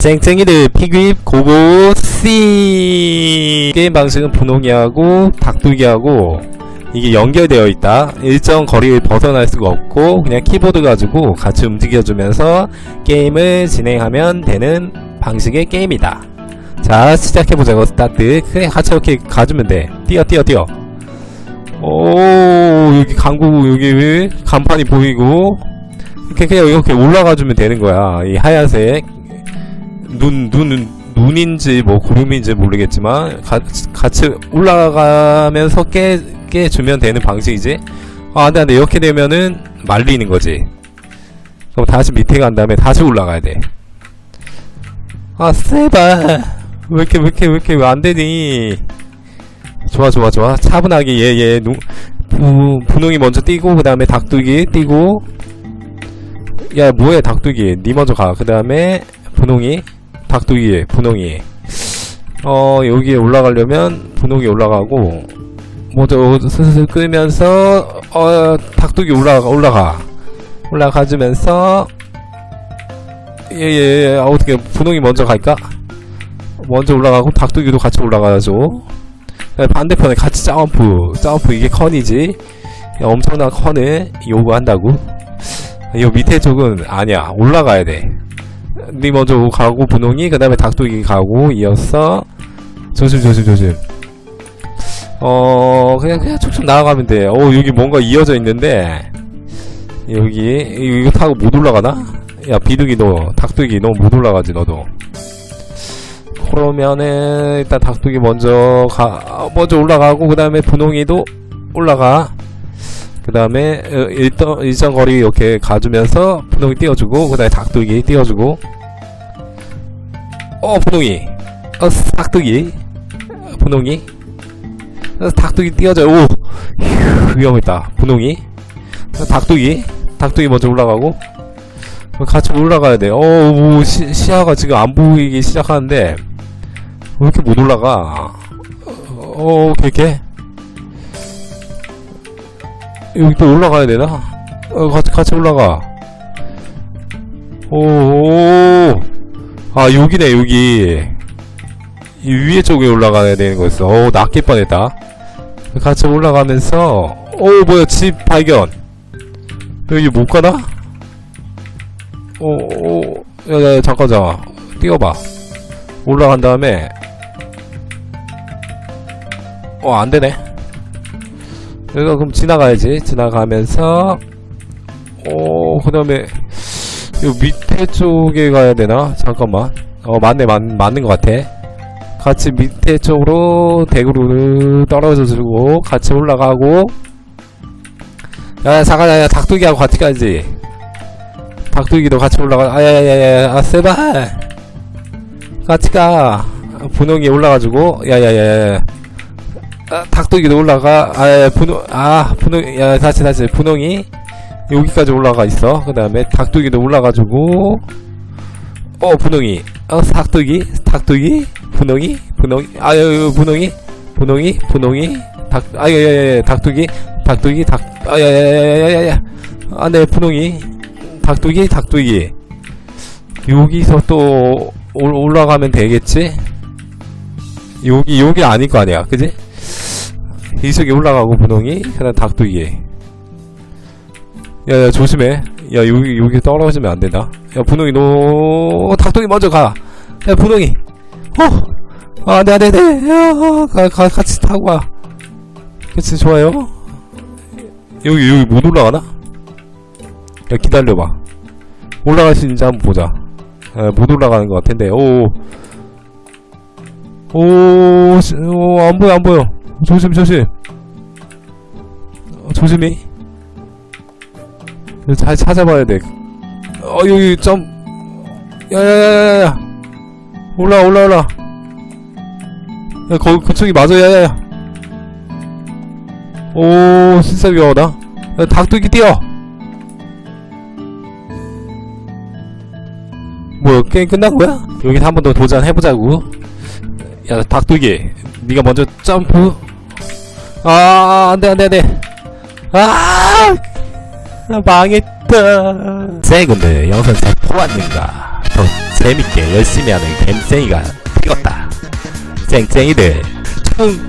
쨍쨍이들 피규입 고고 C 게임 방식은 분홍이하고 닭두기하고 이게 연결되어 있다. 일정 거리를 벗어날 수가 없고 그냥 키보드 가지고 같이 움직여주면서 게임을 진행하면 되는 방식의 게임이다. 자 시작해보자고. 스타트. 그래 같이 이렇게 가주면 돼. 뛰어 뛰어 뛰어. 오 여기 강구 여기 간판이 보이고. 이렇게 그냥 이렇게 올라가주면 되는 거야. 이 하얀색 눈, 눈, 눈인지 뭐 구름인지 모르겠지만 가, 같이 올라가면서 깨, 깨주면 되는 방식이지. 아 안돼 안돼. 이렇게 되면은 말리는 거지. 그럼 다시 밑에 간 다음에 다시 올라가야 돼아 세발. 왜 이렇게 왜 이렇게 왜 이렇게 왜 안되니? 좋아 좋아 좋아. 차분하게 얘얘 부, 분홍이 먼저 뛰고 그 다음에 닭두기 뛰고. 야 뭐해 닭두기. 니 먼저 가그 다음에 분홍이 닭두기 분홍이. 어 여기에 올라가려면 분홍이 올라가고 먼저 슬슬 끄면서 어 닭두기 올라가 올라가. 올라가주면서 예예예 아, 어떻게 분홍이 먼저 갈까? 먼저 올라가고 닭두기도 같이 올라가죠. 네, 반대편에 같이 점프 점프 이게 컨이지. 엄청난 컨을 요구한다고. 요 밑에 쪽은 아니야. 올라가야 돼 니 먼저 가고 분홍이 그 다음에 닭두기 가고 이어서 조심 조심 조심. 어 그냥 그냥 쭉쭉 나아가면 돼어 여기 뭔가 이어져 있는데. 여기 이거 타고 못 올라가나? 야 비둘기 너 닭두기 너 못 올라가지 너도. 그러면은 일단 닭두기 먼저 가 먼저 올라가고 그 다음에 분홍이도 올라가 그 다음에 일정, 일정 거리 이렇게 가주면서 분홍이 띄워주고 그 다음에 닭두기 띄워주고. 어 분홍이. 어 닭두기. 분홍이. 어, 닭두기 띄워줘. 오! 휴, 위험했다. 분홍이. 어, 닭두기. 닭두기 먼저 올라가고. 어, 같이 올라가야 돼. 어, 오, 시, 시야가 지금 안 보이기 시작하는데, 왜 이렇게 못 올라가? 어, 오케이, 오케이. 여기 또 올라가야 되나? 어, 같이, 같이 올라가. 오, 오. 아, 여기네, 여기. 이 위에 쪽에 올라가야 되는 거였어. 오, 낚일 뻔했다. 같이 올라가면서, 오, 뭐야, 집 발견. 여기 못 가나? 오, 오, 야, 야, 잠깐, 잠깐. 뛰어봐. 올라간 다음에, 어, 안 되네. 여기가 그럼 지나가야지. 지나가면서, 오, 그 다음에, 요 밑에 쪽에 가야 되나? 잠깐만. 어, 맞네, 맞, 맞는 것 같아. 같이 밑에 쪽으로 대구를 떨어져 주고, 같이 올라가고, 야, 잠깐, 야, 야, 닭두기하고 같이 가야지. 닭두기도 같이 올라가, 아야야야야, 아, 세발! 같이 가. 분홍이 올라가지고, 야야야야. 아, 닭두기도 올라가, 아, 야, 분홍, 아, 분홍, 야, 다시, 다시, 분홍이 여기까지 올라가 있어. 그 다음에 닭두기도 올라가지고, 어, 분홍이, 어, 닭두기, 닭두기, 분홍이, 분홍이, 아유, 분홍이, 분홍이, 분홍이, 닭, 아야야야, 닭두기, 닭두기, 닭, 아야야야야야야. 아, 네, 분홍이, 닭두기, 닭두기. 여기서 또 올, 올라가면 되겠지? 여기, 여기 아닐 거 아니야, 그지? 이쪽에 올라가고, 분홍이, 그 다음 닭두기. 야, 야, 조심해. 야, 여기, 여기 떨어지면 안 된다. 야, 분홍이, 너, 닭두기 먼저 가. 야, 분홍이. 어! 네, 네. 야, 가, 가, 같이 타고 가. 그치, 좋아요. 여기, 여기 못 올라가나? 야, 기다려봐. 올라갈 수 있는지 한번 보자. 에, 못 올라가는 것 같은데, 오. 오, 씨, 오, 안 보여, 안 보여. 조심, 조심. 어, 조심히. 잘 찾아봐야 돼. 어, 여기 점. 야, 야, 야, 야, 야. 올라, 올라, 올라. 야, 거, 그쪽이 맞아, 야, 야, 야. 오, 진짜. 야, 닭두기 뛰어! 뭐야, 게임 끝난 거야? 여기 한번 더 도전해보자고. 야, 닭두기. 네가 먼저 점프. 아, 안 돼, 안 돼, 안 돼. 아! 나 망했다. 세 군데 영상 잘 보았는가? 더 재밌게 열심히 하는 갬생이가 되었다 쌩쌩이들 총